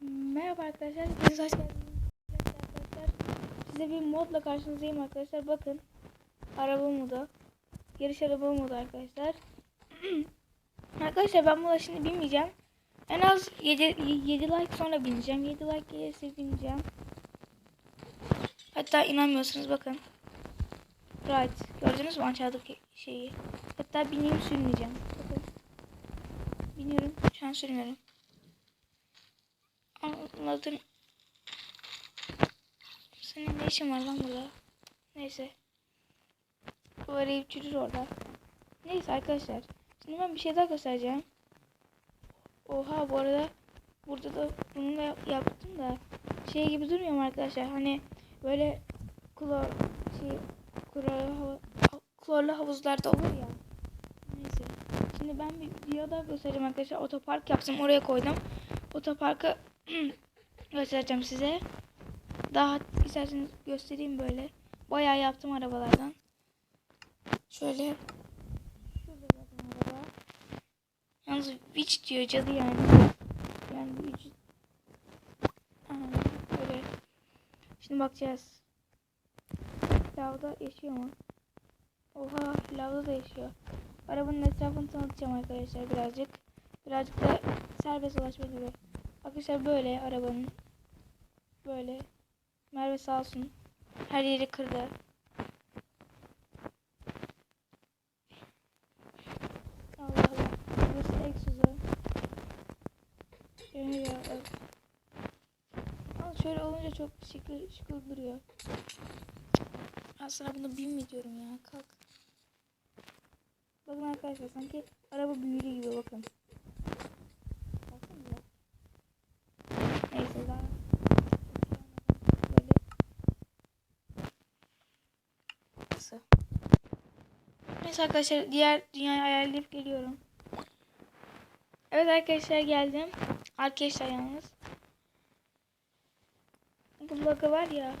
Merhaba arkadaşlar, hepiniz hoş geldiniz. Arkadaşlar, size bir modla karşınızdayım arkadaşlar. Bakın, araba modu, yarış araba modu arkadaşlar. arkadaşlar ben buna şimdi binmeyeceğim. En az 7, 7 like sonra bineceğim. 7 like gelirse bineceğim. Hatta inanmıyorsunuz bakın. Right, gördünüz mü aşağıdaki şeyi? Hatta bineyim sürmeyeceğim. Bakın. Biniyorum, şu an sürmüyorum. Anladım. Senin ne işin var lan burada? Neyse. Bu arayıp çürür orada. Neyse arkadaşlar. Şimdi ben bir şey daha göstereceğim. Oha bu arada burada da bunu da yap- yaptım da şey gibi durmuyor mu arkadaşlar? Hani böyle klor şey klor, klorlu havuzlarda olur ya. Neyse. Şimdi ben bir video daha göstereceğim arkadaşlar. Otopark yaptım. Oraya koydum. Otoparkı göstereceğim size. Daha isterseniz göstereyim böyle. Bayağı yaptım arabalardan. Şöyle. Şurada zaten araba. Yalnız witch diyor cadı yani. Yani witch. Böyle. Şimdi bakacağız. Lavda yaşıyor mu? Oha lavda da yaşıyor. Arabanın etrafını tanıtacağım arkadaşlar birazcık. Birazcık da serbest dolaşma gibi. Arkadaşlar böyle arabanın. Böyle. Merve sağ olsun. Her yeri kırdı. Allah Allah. Burası egzozu. Öf. Ama şöyle olunca çok şıkır şıkır duruyor. Aslında bunu bin mi diyorum ya. Kalk. Bakın arkadaşlar sanki araba büyülü gibi bakın. Baksanıza. Neyse daha. Böyle. Nasıl? Neyse arkadaşlar diğer dünyayı ayarlayıp geliyorum. Evet arkadaşlar geldim. Arkadaşlar yalnız. Bu logo var ya.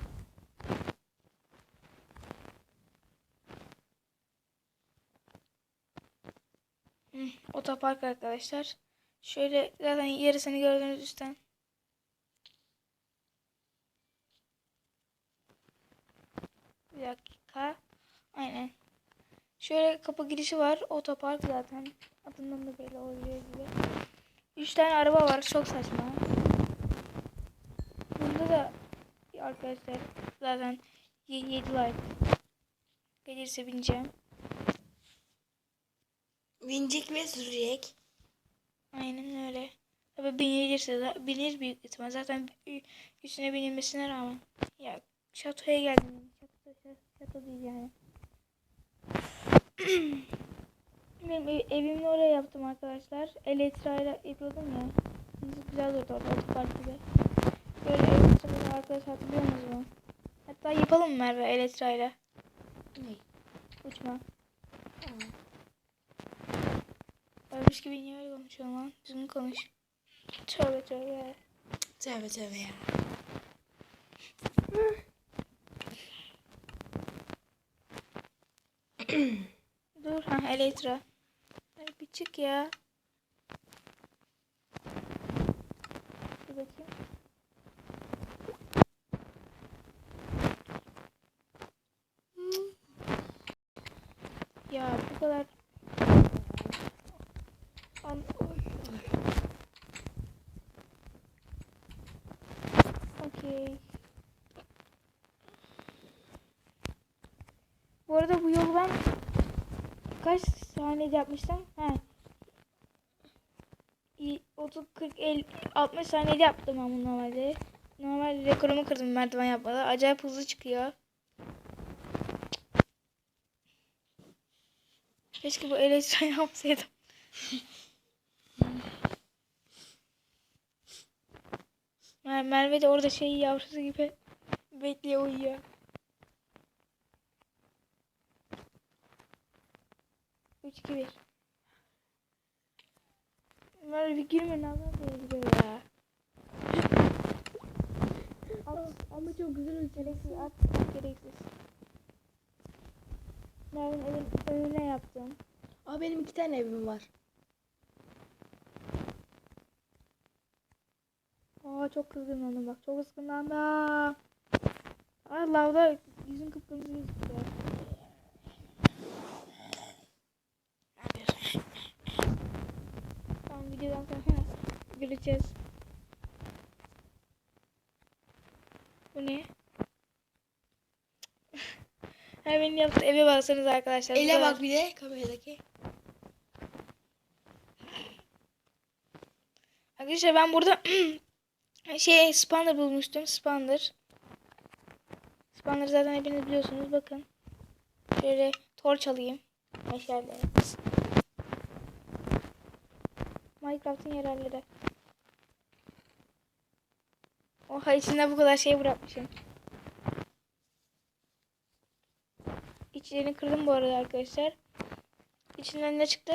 Otopark arkadaşlar. Şöyle zaten yarısını gördünüz üstten. Bir dakika. Aynen. Şöyle kapı girişi var. Otopark zaten. Adından da belli oluyor gibi. Üç tane araba var. Çok saçma. Bunda da arkadaşlar zaten 7 like. Gelirse bineceğim. Binecek ve sürecek. Aynen öyle. Tabii binilirse de binir büyük ihtimal. Zaten üstüne binilmesine rağmen. Ya şatoya geldim. Şato, şato, şato değil yani. Benim ev- evimi oraya yaptım arkadaşlar. Elektrayla yapıyordum ya. Güzel durdu orada otopark gibi. Böyle elektrayla arkadaşlar hatırlıyor musunuz? Hatta yapalım Merve elektrayla? Ne? Uçma. Ölmüş gibi niye öyle konuşuyorsun lan? Düzgün konuş. Tövbe tövbe. Tövbe tövbe ya. Dur ha Elektra. Ay bir ya. Dur bakayım. Ya bu kadar. An Oy. Okey. Bu arada bu yolu ben kaç saniyede yapmıştım? İyi, 30, 40, 50, 60 saniyede yaptım ben normalde. Normal rekorumu kırdım merdiven yapmada. Acayip hızlı çıkıyor. Keşke bu elektron yapsaydım. Mer Merve de orada şey yavrusu gibi bekliyor uyuyor. Üç, iki, bir. Merve bir gülme nazar değdiriyor ya. At, ama çok güzel oldu. Gereksiz at, gereksiz. Merve'nin evin önüne yaptım. Aa benim iki tane evim var. Aa çok kızgınlandım bak. Çok kızgınlandım. Aa lavda yüzün kıpkırmızı gözüküyor. Videodan sonra göreceğiz. Bu ne? Hemen yaptı eve baksanız arkadaşlar. Ele bak bir de kameradaki. Arkadaşlar ben burada şey spawner bulmuştum. Spawner. Spawner zaten hepiniz biliyorsunuz. Bakın. Şöyle torç alayım. Meşale. Minecraft'ın yararları. Oha içinde bu kadar şey bırakmışım. İçlerini kırdım bu arada arkadaşlar. İçinden ne çıktı?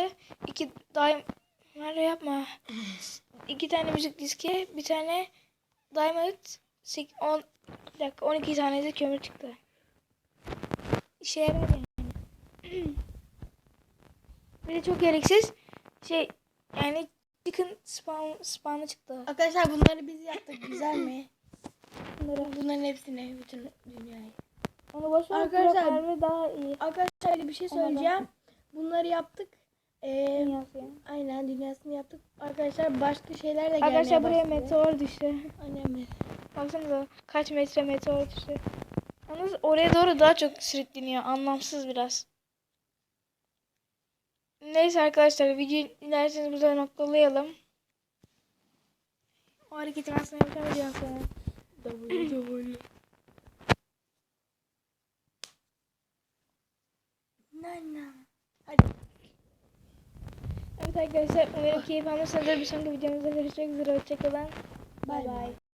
İki daim... Nerede yapma. İki tane müzik diski, bir tane diamond, 10, bir dakika 12 tane de kömür çıktı. İşe yarar yani. bir de çok gereksiz şey yani chicken spawn, spawn'ı çıktı. Arkadaşlar bunları biz yaptık. Güzel mi? Bunları. Bunların hepsini bütün dünyayı. Onu boş ver. Arkadaşlar- daha iyi. Arkadaşlar öyle bir şey söyleyeceğim. Bunları yaptık. Ee, Dünyası yani. aynen dünyasını yaptık. Arkadaşlar başka şeyler de gelmeye Arkadaşlar buraya başladı. meteor düştü. Aynen. Baksanıza kaç metre meteor düştü. Yalnız oraya doğru daha çok sürükleniyor. Anlamsız biraz. Neyse arkadaşlar videoyu dilerseniz burada noktalayalım. O hareketi ben sana yapacağım videonun sonra. W. Nana. Evet arkadaşlar umarım keyif almışsınızdır. Bir sonraki videomuzda görüşmek üzere. Hoşçakalın. Bay bay. bay.